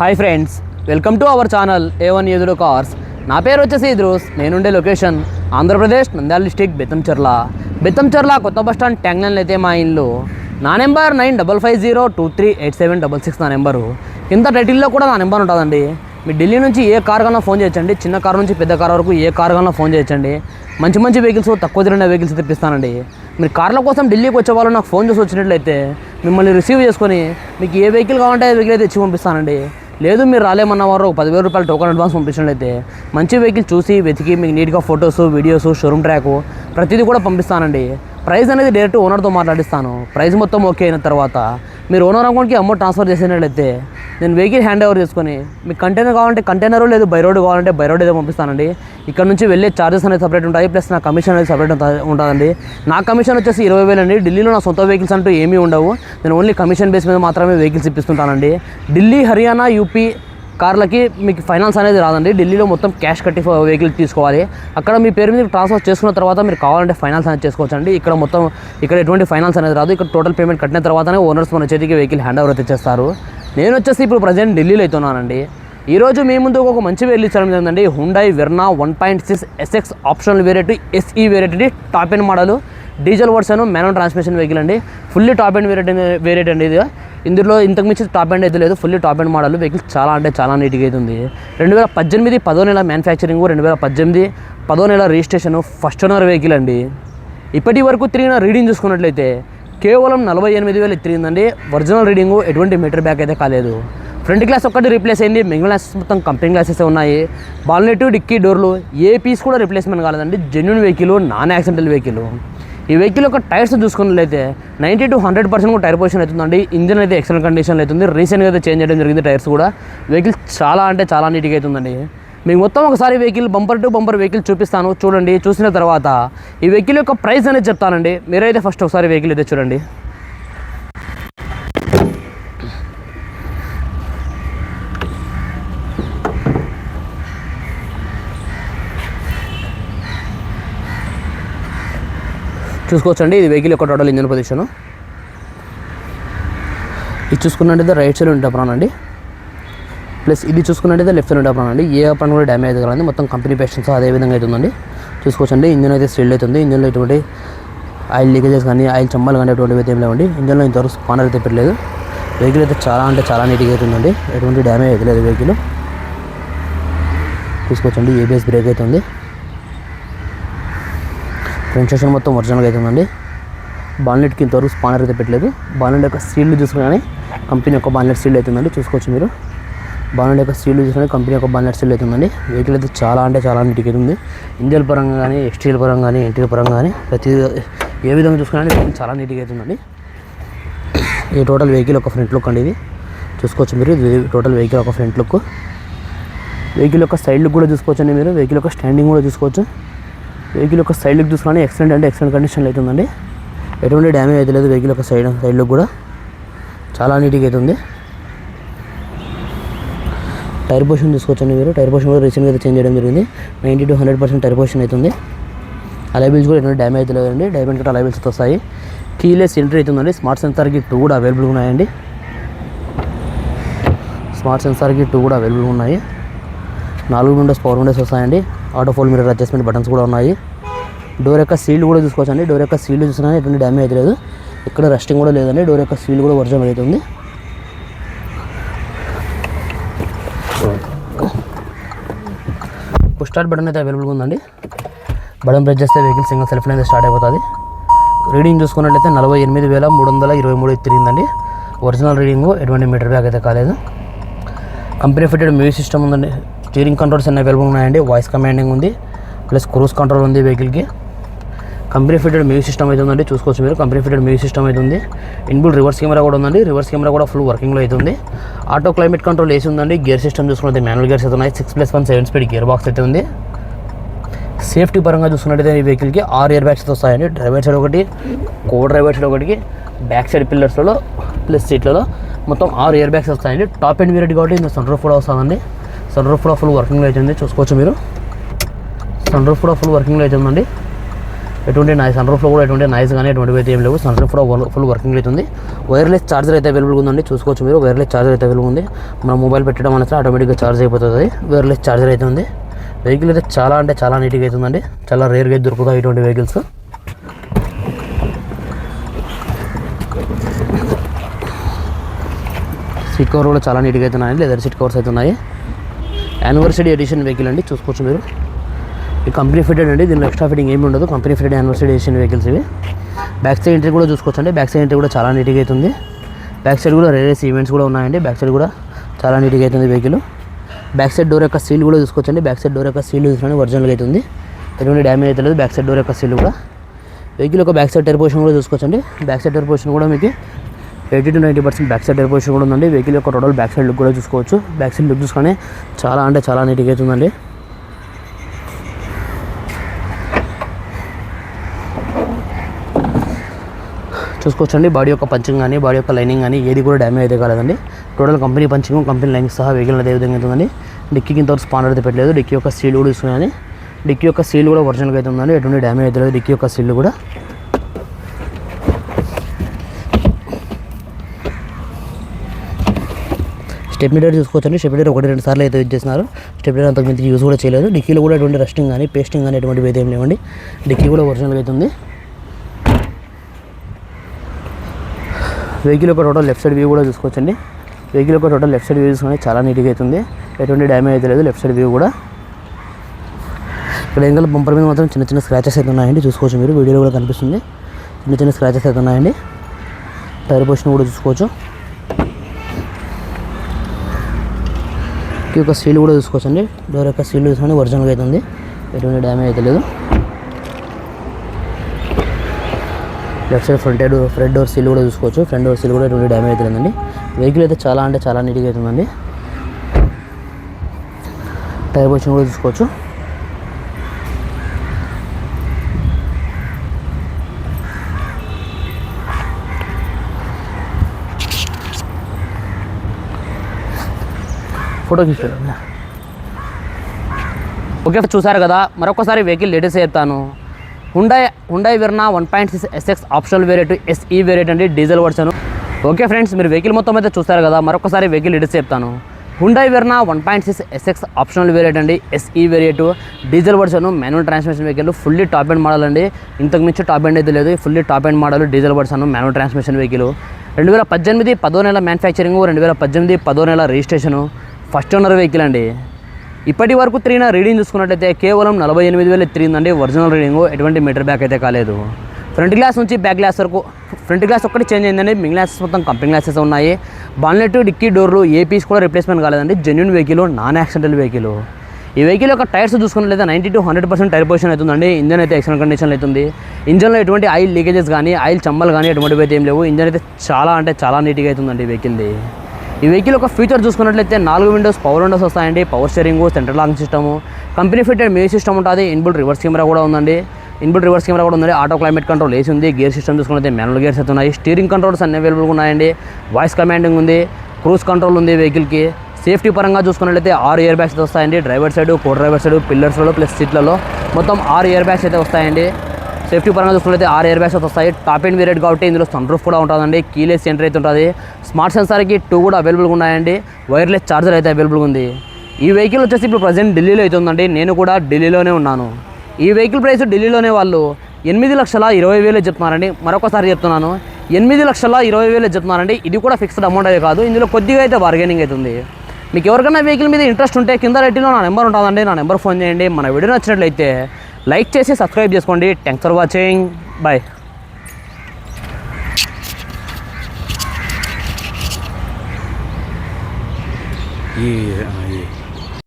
Hi friends welcome to our channel A one ఎదురు cars నా పేరు వచ్చేసి ఇద్రూస్ నేనుండే లొకేషన్ ఆంధ్రప్రదేశ్ నంద్యాల డిస్టిక్ బెత్తంచెర్ల బెత్తంచెర్ల కొత్త బస్ స్టాండ్ ట్యాంగ్ అయితే మా ఇల్లు. నా number nine double five zero two three eight seven double six నా నెంబరు. కింద టైటిల్లో కూడా నా నెంబర్ ఉంటుందండి. మీ ఢిల్లీ నుంచి ఏ కార్ కన్నా ఫోన్ చేయొచ్చండి? చిన్న కార్ నుంచి పెద్ద కార్ వరకు ఏ కార్ కన్నా ఫోన్ చేయొచ్చండి? మంచి మంచి వెహికల్స్ తక్కువ తిరిగిన వెహికల్స్ తెప్పిస్తానండి. మీరు కార్ల కోసం ఢిల్లీకి వచ్చే వాళ్ళు నాకు ఫోన్ చేసి వచ్చినట్లయితే మిమ్మల్ని రిసీవ్ చేసుకొని మీకు ఏ వెహికల్ కావాలంటే ఆ వెహికల్ అయితే ఇచ్చి పంపిస్తానండి. లేదు మీరు రాలేమన్న వారు ఒక పదివేల రూపాయలు టోకన్ అడ్వాన్స్ పంపించినట్లయితే మంచి వెహికల్ చూసి వెతికి మీకు నీట్గా ఫొటోస్ వీడియోస్ షోరూమ్ ట్రాక్ ప్రతిదీ కూడా పంపిస్తానండి. ప్రైస్ అనేది డైరెక్ట్ ఓనర్తో మాట్లాడిస్తాను. ప్రైస్ మొత్తం ఓకే అయిన తర్వాత మీరు ఓనర్ అకౌంట్కి అమౌంట్ ట్రాన్స్ఫర్ చేసినట్లయితే నేను వెహికల్ హ్యాండ్ ఓవర్ చేసుకొని మీకు కంటైనర్ కావాలంటే కంటైనర్ లేదు బై రోడ్ కావాలంటే బై రోడ్ ఏదో పంపిస్తానండి. ఇక్కడ నుంచి వెళ్ళే ఛార్జెస్ అనేది సపరేట్ ఉంటాయి ప్లస్ నా కమిషన్ అనేది సపరేట్ ఉంటుందండి. నా కమిషన్ వచ్చేసి ఇరవై వేలు అండి. ఢిల్లీలో నా సొంత వెహికల్స్ అంటూ ఏమీ ఉండవు. నేను ఓన్లీ కమిషన్ బేస్ మీద మాత్రమే వెహికల్స్ ఇప్పిస్తుంటానండి. ఢిల్లీ హర్యానా యూపీ కార్లకి మీకు ఫైనాన్స్ అనేది రాదండి. ఢిల్లీలో మొత్తం క్యాష్ కట్టి వెహికల్ తీసుకోవాలి. అక్కడ మీ పేరు మీద ట్రాన్స్ఫర్ చేసుకున్న తర్వాత మీరు కావాలంటే ఫైనాన్స్ అనేది చేసుకోవచ్చు అండి ఇక్కడ మొత్తం ఇక్కడ ఎటువంటి ఫైనాన్స్ అనేది రాదు. ఇక్కడ టోటల్ పేమెంట్ కట్టిన తర్వాతనే ఓనర్స్ మన చేతికి వెహికల్ హ్యాండ్ ఓవర్ అయితే చేస్తారు నేను వచ్చేసి ఇప్పుడు ప్రజెంట్ ఢిల్లీలో అవుతున్నానండి. ఈరోజు మీ ముందు ఒక మంచి వెహికల్ ఇచ్చడం జరిగిందండి. Hyundai Verna one point six SX optional variant SE variant top end model diesel version manual transmission vehicle అండి. Fully top end variant variant అండి ఇది. ఇందులో ఇంతకు మించి టాప్ ఎండ్ అయితే లేదు. Fully top end model vehicle చాలా అంటే చాలా నీట్గా అయితే ఉంది. రెండు వేల పద్దెనిమిది పదో నెల మ్యానుఫ్యాక్చరింగ్ రెండు వేల పద్దెనిమిది పదో నెల రిజిస్ట్రేషన్ ఫస్ట్ ఓనర్ వెహికల్ అండి. ఇప్పటి వరకు తిరిగిన రీడింగ్ చూసుకున్నట్లయితే కేవలం నలభై ఎనిమిది వేలు తిరిగిందండి. ఒరిజినల్ రీడింగ్ ఎటువంటి మీటర్ బ్యాక్ అయితే కాలేదు. ఫ్రంట్ గ్లాస్ ఒక్కటి రీప్లేస్ అయింది. మిగిలిన మొత్తం కంపెనీ గ్లాసెస్ ఉన్నాయి. బాల్నెట్ డిక్కీ డోర్లు ఏ పీస్ కూడా రీప్లేస్మెంట్ కాలేదండి. Genuine vehicle non accidental vehicle ఈ వెహికల్ యొక్క టైర్స్ చూసుకున్నట్లయితే నైంటీ టు హండ్రెడ్ పర్సెంట్ కూడా టైర్ పొజిషన్ అవుతుందండి. ఇంజిన్ అయితే ఎక్సలెంట్ కండిషన్లో అవుతుంది. రీసెంట్గా అయితే చేంజ్ చేయడం జరిగింది టైర్స్ కూడా. వెహికల్ చాలా అంటే చాలా నీట్గా అవుతుందండి. మీకు మొత్తం ఒకసారి vehicle bumper to bumper vehicle చూపిస్తాను. చూడండి. చూసిన తర్వాత ఈ వెహికల్ యొక్క ప్రైస్ అనేది చెప్తానండి. మీరైతే ఫస్ట్ ఒకసారి వెహికల్ అయితే చూడండి. చూసుకోవచ్చండి. ఇది వెహికల్ యొక్క టోటల్ ఇంజన్ పొజిషను ఇది చూసుకున్నట్టయితే రైట్ సైడ్ ఉంటే అప్రాన్ అండి. ప్లస్ ఇది చూసుకున్నట్టయితే లెఫ్ట్ సైడ్ ఉంటే అండి. ఏ అప్రాన్ కూడా డ్యామేజ్ అయితే మొత్తం కంపెనీ పేషెంట్స్ అదే విధంగా అవుతుందండి చూసుకోవచ్చండి. ఇంజన్ అయితే స్టిల్ అవుతుంది ఇంజన్లో ఎటువంటి ఆయిల్ లీకేజెస్ కానీ ఆయిల్ చమ్మలు కానీ ఎటువంటివి అయితే ఏం లేవండి. ఇంజన్లో ఇంతవరకు స్పానర్ అయితే పెట్టలేదు. వెహికల్ అయితే చాలా అంటే చాలా నీట్గా అవుతుందండి ఎటువంటి డ్యామేజ్ అయితే లేదు వెహికల్ చూసుకోవచ్చండి. ఏబిఎస్ బ్రేక్ అవుతుంది ఫ్రంట్ సెక్షన్ మొత్తం ఒరిజినల్గా అవుతుందండి బాన్లెట్కి ఇంతవరకు స్పానర్ అయితే పెట్టలేదు. బాన్లెట్ యొక్క సీల్డ్ చూసుకుని కంపెనీ యొక్క బాన్లెట్ సీల్డ్ అవుతుందండి చూసుకోవచ్చు మీరు. బాన్లెట్ యొక్క సీల్డ్ చూసుకుని కంపెనీ యొక్క బాన్లెట్ సీల్డ్ అవుతుందండి వెహికల్ అయితే చాలా అంటే చాలా నీట్గా అవుతుంది ఇంజన్ పరంగా కానీ ఎక్స్టీరియల్ పరంగా కానీ ఇంటీరియర్ పరంగా కానీ ప్రతి ఏ విధంగా చూసుకున్నా వెహికల్ చాలా నీట్గా అవుతుందండి ఈ టోటల్ వెహికల్ ఒక ఫ్రంట్ లుక్ అండి ఇది. చూసుకోవచ్చు మీరు. టోటల్ వెహికల్ ఒక ఫ్రంట్ లుక్ వెహికల్ యొక్క సైడ్ లుక్ కూడా చూసుకోవచ్చండి మీరు. వెహికల్ యొక్క స్టాండింగ్ కూడా చూసుకోవచ్చు. వెహికల్ యొక్క సైడ్ లుక్ చూసుకొని ఎక్సలెంట్ అంటే ఎక్సలెంట్ కండిషన్లో అవుతుందండి ఎటువంటి డ్యామేజ్ అయితే లేదు వెహికల్ యొక్క సైడ్ సైడ్ లుక్ కూడా. చాలా నీట్గా అవుతుంది టైర్ పొజిషన్ తీసుకొచ్చండి మీరు. టైర్ పొజిషన్ కూడా రీసెంట్గా అయితే చేంజ్ చేయడం జరిగింది. Ninety to hundred percent tyre position అవుతుంది అలైబిల్స్ కూడా ఎటువంటి డ్యామేజ్ అయితే లేదండి. డైమండ్ కట్ అలైబిల్స్ వస్తాయి. కీలెస్ ఎంట్రీ అవుతుందండి స్మార్ట్ సెన్సార్కి టూ కూడా అవైలబుల్గా ఉన్నాయండి. స్మార్ట్ సెన్సార్కి టూ కూడా అవైలబుల్గా ఉన్నాయి. నాలుగు విండోస్ పవర్ విండోస్ వస్తాయండి. Auto fold mirror adjustment buttons కూడా ఉన్నాయి. డోర్ యొక్క సీల్ కూడా చూసుకోవచ్చండి. డోర్ యొక్క సీల్ చూసినా ఎటువంటి డ్యామేజ్ అయితే లేదు. ఇక్కడ రెస్టింగ్ కూడా లేదండి. డోర్ యొక్క సీల్ కూడా ఒరిజినల్ అవుతుంది. పుష్ స్టార్ట్ బటన్ అయితే అవైలబుల్గా ఉందండి. బటన్ ప్రెస్ చేస్తే వెహికల్ సింగిల్ సెల్ఫ్ అయితే స్టార్ట్ అయిపోతుంది. రీడింగ్ చూసుకున్నట్లయితే నలభై ఎనిమిది వేల మూడు వందల ఇరవై మూడు తిరిగిందండి ఒరిజినల్ రీడింగ్ ఎటువంటి మీటర్ బ్యాగ్ అయితే కాలేదు. కంపెనీ ఫిటెడ్ మ్యూజిక్ సిస్టమ్ ఉందండి. స్టీరింగ్ కంట్రోల్స్ అన్ని అవైలబుల్ ఉన్నాయండి. వాయిస్ కమాండింగ్ ఉంది. ప్లస్ క్రూజ్ కంట్రోల్ ఉంది వెహికల్కి కంపెనీ ఫిటెడ్ మ్యూజిక్ సిస్టమ్ అయితే ఉందండి. చూసుకోవచ్చు మీరు. కంపెనీ ఫిటెడ్ మ్యూజిక్ సిస్టమ్ అయితే ఉంది. ఇన్బుల్ రివర్స్ కెమెరా కూడా ఉందండి. రివర్స్ కెమెరా కూడా ఫుల్ వర్కింగ్లో అయితే ఉంది. ఆటో క్లైమేట్ కంట్రోల్ ఏసీ ఉందండి. గేర్ సిస్టమ్ చూసుకుంటే మాన్యువల్ గేర్స్ అయితే ఉన్నాయి. Six plus one seven speed gear box అయితే ఉంది. సేఫ్టీ పరంగా చూసుకున్నట్టయితే ఈ వెహికల్కి ఆరు ఇయర్ బ్యాగ్స్ వస్తాయండి. డ్రైవర్ సైడ్ ఒకటి కో డ్రైవర్ సైడ్ ఒకటికి బ్యాక్ సైడ్ పిల్లర్స్లలో ప్లస్ సీట్లలో మొత్తం ఆరు ఇయర్ బ్యాగ్స్ వస్తాయండి. టాప్ ఎండ్ వేరియట్ కాబట్టి ఇంత సన్ రూఫ్ కూడా వస్తుందండి. సన్ రూఫ్ కూడా ఫుల్ వర్కింగ్ లైట్ ఉంది చూసుకోవచ్చు మీరు. సన్ రూఫ్ కూడా ఫుల్ వర్కింగ్ లైట్ ఉందండి ఎటువంటి నాయిస్ సన్ రూఫ్లో కూడా ఎటువంటి నాయిస్ కానీ ఎటువంటి అయితే ఏం లేవు. సన్ రూఫ్లో ఫుల్ వర్కింగ్ అవుతుంది వైర్లెస్ చార్జర్ అయితే అవైలబుల్ ఉందండి. చూసుకోవచ్చు మీరు. వైర్లెస్ చార్జర్ అయితే అవైలబుల్ ఉంది. మన మొబైల్ పెట్టడం అనేది ఆటోమేటిక్గా చార్జ్ అయిపోతుంది. వైర్లెస్ చార్జర్ అయితే ఉంది. వెహికల్ అయితే చాలా అంటే చాలా నీట్గా అవుతుందండి చాలా రేర్గా అయితే దొరుకుతాయి ఇటువంటి వెహికల్స్ సీట్ కవర్ కూడా చాలా నీట్గా అవుతున్నాయి లెదర్ సీట్ కవర్స్ అయితే ఉన్నాయి. యానివర్సరీ ఎడిషన్ వెహికల్ అండి. చూసుకోవచ్చు మీరు. ఈ కంపెనీ ఫిటెడ్ అండి. దీనిలో ఎక్స్ట్రా ఫిటింగ్ ఏమి ఉండదు. Company fitted anniversary edition vehicles ఇవి. బ్యాక్ సైడ్ ఎంట్రీ కూడా చూసుకోవచ్చు అండి. బ్యాక్ సైడ్ ఎంట్రీ కూడా చాలా నీట్గా అవుతుంది. బ్యాక్ సైడ్ కూడా రేరేస్ ఈవెంట్స్ కూడా ఉన్నాయండి. బ్యాక్ సైడ్ కూడా చాలా నీట్గా అవుతుంది వెహికల్ బ్యాక్ సైడ్ డోర్ యొక్క సీల్ కూడా చూసుకోవచ్చండి బ్యాక్ సైడ్ డోర్ యొక్క సీల్ చూసినా ఒరిజినల్గా అవుతుంది. ఎటువంటి డ్యామేజ్ అయితే లేదు. బ్యాక్ సైడ్ డోర్ యొక్క సీల్ కూడా. వెహికల్ యొక్క బ్యాక్ సైడ్ టైర్ పొజిషన్ కూడా చూసుకోవచ్చండి బ్యాక్ సైడ్ టైర్ పొజిషన్ కూడా మీకు eighty to ninety percent back side tyre కూడా ఉందండి. వెహికల్ యొక్క టోటల్ బ్యాక్ సైడ్ లుక్ కూడా చూసుకోవచ్చు. బ్యాక్ సైడ్ లుక్ చూసుకొని చాలా అంటే చాలా నీట్గా అవుతుందండి చూసుకోవచ్చండి. బాడీ యొక్క పంచింగ్ కానీ బాడీ యొక్క లైనింగ్ కానీ ఏది కూడా డ్యామేజ్ అయితే కాలేదండి. Total company punching company lining సహా వెహికల్ అదే విధంగా అవుతుందండి డిక్కీకి ఇంతవరకు స్పానర్ అయితే పెట్టలేదు. డిక్కీ యొక్క సీల్ కూడా తీసుకున్నాను డిక్కీ యొక్క సీల్ కూడా ఒరిజినల్గా అయితే ఉందండి. ఎటువంటి డ్యామేజ్ అయితే లేదు. డిక్కీ యొక్క సీల్ కూడా. స్టెప్ మీటర్ చూసుకోవచ్చండి. స్టెప్ మీటర్ ఒకటి రెండు సార్లు అయితే యూజ్ చేస్తున్నారు. స్టెప్ మీటర్ అంతకు మించి యూజ్ కూడా చేయలేదు. డిక్కీలో కూడా ఎటువంటి రస్టింగ్ కానీ పేస్టింగ్ కానీ ఎటువంటివి అయితే ఏం లేవండి. డిక్కీ కూడా ఒరిజినల్గా అయితే ఉంది. వెహికల్ యొక్క టోటల్ లెఫ్ట్ సైడ్ వ్యూ కూడా చూసుకోవచ్చండి. వెహికల్ యొక్క టోటల్ లెఫ్ట్ సైడ్ వ్యూ చూసుకొని చాలా నీట్గా అవుతుంది ఎటువంటి డ్యామేజ్ అయితే లేదు లెఫ్ట్ సైడ్ వ్యూ కూడా. ఇక్కడ ఇంకా బంపర్ మీద మాత్రం చిన్న చిన్న స్క్రాచెస్ అయితే ఉన్నాయండి. చూసుకోవచ్చు మీరు. వీడియోలో కూడా కనిపిస్తుంది. చిన్న చిన్న స్క్రాచెస్ అయితే ఉన్నాయండి. టైర్ పొజిషన్ కూడా చూసుకోవచ్చు. ఈ యొక్క సీల్ కూడా చూసుకోవచ్చండి. డోర్ యొక్క సీల్ చూసుకొని ఒరిజినల్గా అవుతుంది ఎటువంటి డ్యామేజ్ అయితే లేదు. Left side front side front door seal కూడా చూసుకోవచ్చు. ఫ్రంట్ డోర్ సీల్ కూడా ఎటువంటి డ్యామేజ్ అవుతుందండి వెహికల్ అయితే చాలా అంటే చాలా నీట్గా అవుతుందండి టైర్ వచ్చిన కూడా చూసుకోవచ్చు. ఫోటో తీసుకోండి ఓకే చూసారు కదా. మరొకసారి వెహికల్ లేటెస్ట్ చెప్తాను. Hyundai Hyundai Verna one point six SX optional variant SE variant అండి డీజిల్ వర్షన్ ఓకే ఫ్రెండ్స్ మీరు వెహికల్ మొత్తం అయితే చూస్తారు కదా. మరొకసారి వెహికల్ లేటెస్ట్ చెప్తాను. Hyundai Verna one point six SX optional variant అండి SE variant diesel version manual transmission vehicle fully top end model అండి. ఇంతకు మించి టాప్ అండ్ అయితే లేదు. Fully top end model diesel version manual transmission vehicle రెండు వేల పద్దెనిమిది పదో నెల మ్యానుఫ్యాక్చరింగ్ రెండు వేల పద్దెనిమిది పదో నెల రిజిస్ట్రేషను ఫస్ట్ ఓనర్ వెహికల్ అండి. ఇప్పటి వరకు తిరిగిన రీడింగ్ చూసుకున్నట్లయితే కేవలం నలభై ఎనిమిది వేలు తిరిగిందండి. ఒరిజినల్ రీడింగ్ ఎటువంటి మీటర్ బ్యాక్ అయితే కాలేదు. ఫ్రంట్ గ్లాస్ నుంచి బ్యాక్ గ్లాస్ వరకు ఫ్రంట్ గ్లాస్ ఒక్కటి చేంజ్ అయిందండి. మిగిలిన గ్లాసెస్ మొత్తం కంపెనీ గ్లాసెస్ ఉన్నాయి. బాన్లెట్ డిక్కీ డోర్లు ఏ పీస్ కూడా రిప్లేస్మెంట్ కాలేదండి. Genuine vehicle non accidental vehicle ఈ వెహికల్ యొక్క టైర్స్ చూసుకున్నట్లయితే ninety to hundred percent tyre position అవుతుందండి. ఇంజన్ అయితే ఎక్సలెంట్ కండిషన్ అవుతుంది. ఇంజన్లో ఎటువంటి ఆయిల్ లీకేజెస్ కానీ ఆయిల్ చమ్మలు కానీ ఎటువంటివి అయితే ఏం లేవు. ఇంజన్ అయితే చాలా అంటే చాలా నీట్గా అవుతుందండి ఈ వెహికల్ది ఈ వెహికల్ ఒక ఫీచర్ చూసుకున్నట్లయితే నాలుగు విండోస్ పవర్ విండోస్ వస్తాయండి. Power steering central lock system company fitted music system ఉంటుంది. ఇన్బుల్ రివర్స్ కెమెరా కూడా ఉందండి. ఇన్బుల్ రివర్స్ కెమెరా కూడా ఉంది ఆటో క్లైమేట్ కంట్రోల్ ఏసీ ఉంది. గేర్ సిస్టమ్ చూసుకున్నట్లయితే మ్యానువల్ గేర్స్ అయితే ఉన్నాయి. స్టీరింగ్ కంట్రోల్స్ అన్ని అవైలబుల్గా ఉన్నాయండి. వాయిస్ కమాండింగ్ ఉంది. క్రూజ్ కంట్రోల్ ఉంది వెహికల్కి సేఫ్టీ పరంగా చూసుకున్నట్లయితే ఆరు ఇయర్ బ్యాగ్స్ అయితే వస్తాయండి. Driver side co driver side పిల్లర్స్లో plus సీట్లలో మొత్తం ఆరు ఇయర్ బ్యాగ్స్ అయితే వస్తాయండి. సేఫ్టీ పరంగా చూసుకుంటే ఆరు ఎయిర్ బ్యాగ్స్ వస్తాయి. టాప్ అండ్ వేరియట్ కాబట్టి ఇందులో సన్ రూఫ్ కూడా ఉంటుందండి. కీలెస్ సెంటర్ అయితే ఉంటుంది. స్మార్ట్ సెన్సార్కి టూ కూడా అవైలబుల్గా ఉన్నాయండి. వైర్లెస్ ఛార్జర్ అయితే అవైలబుల్గా ఉంది. ఈ వెహికల్ వచ్చేసి ఇప్పుడు ప్రజెంట్ ఢిల్లీలో అయితే ఉందండి. నేను కూడా ఢిల్లీలోనే ఉన్నాను. ఈ వెహికల్ ప్రైస్ ఢిల్లీలోనే వాళ్ళు ఎనిమిది లక్షల ఇరవై వేలు చెప్తున్నారండి. మరొకసారి చెప్తున్నాను. ఎనిమిది లక్షల ఇరవై వేలు చెప్తున్నారండి. ఇది కూడా ఫిక్స్డ్ అమౌంట్ అయితే కాదు. ఇందులో కొద్దిగా అయితే బార్గెనింగ్ అవుతుంది మీకు ఎవరికైనా వెహికల్ మీద ఇంట్రెస్ట్ ఉంటే కింద రెట్టిలో నా నెంబర్ ఉంటుందండి. నా నెంబర్ ఫోన్ చేయండి. మన వీడియో నచ్చినట్లయితే లైక్ చేసి సబ్స్క్రైబ్ చేసుకోండి. థ్యాంక్స్ ఫర్ వాచింగ్ బాయ్ ఈ ఈ.